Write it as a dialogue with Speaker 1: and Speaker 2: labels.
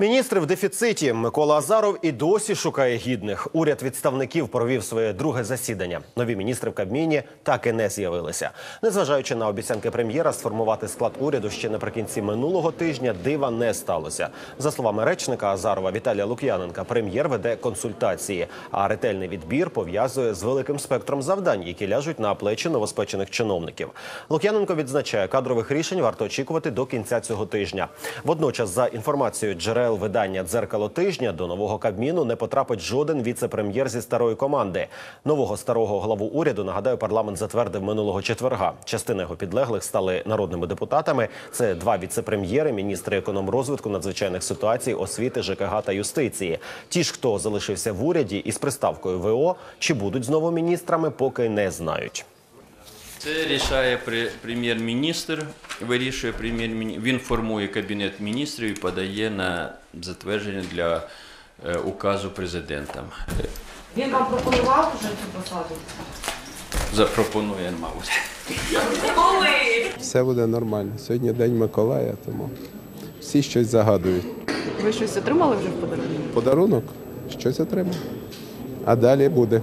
Speaker 1: Міністри в дефіциті Микола Азаров і досі шукає гідних. Уряд відставників провів своє друге засідання. Нові міністри в Кабміні так і не з'явилися. Незважаючи на обіцянки прем'єра сформувати склад уряду ще наприкінці минулого тижня, дива не сталося. За словами речника Азарова Віталія Лук'яненка, прем'єр веде консультації, а ретельний відбір пов'язує з великим спектром завдань, які ляжуть на плечі новоспечених чиновників. Лук'яненко відзначає, кадрових рішень варто очікувати до кінця цього тижня. Водночас, за інформацією джерел видання Дзеркало тижня до нового кабміну не потрапить жоден віце-прем'єр зі старої команди. Нового старого главу уряду нагадаю, парламент затвердив минулого четверга. Частина його підлеглих стали народними депутатами. Це два віце-прем'єри, міністри економрозвитку, надзвичайних ситуацій, освіти, ЖКГ та юстиції. Ті ж, хто залишився в уряді із приставкою ВО, чи будуть знову міністрами, поки не знають.
Speaker 2: Це рішає прем'єр-міністр, вирішує прем'єр-міністр, він формує кабінет міністрів і подає на затвердження для е, указу президента.
Speaker 3: Він вам пропонував вже цю посаду?
Speaker 2: Запропонує, мабуть.
Speaker 4: Все буде нормально. Сьогодні День Миколая, тому всі щось загадують.
Speaker 5: Ви щось отримали вже в подарунок?
Speaker 4: Подарунок щось отримав. А далі буде.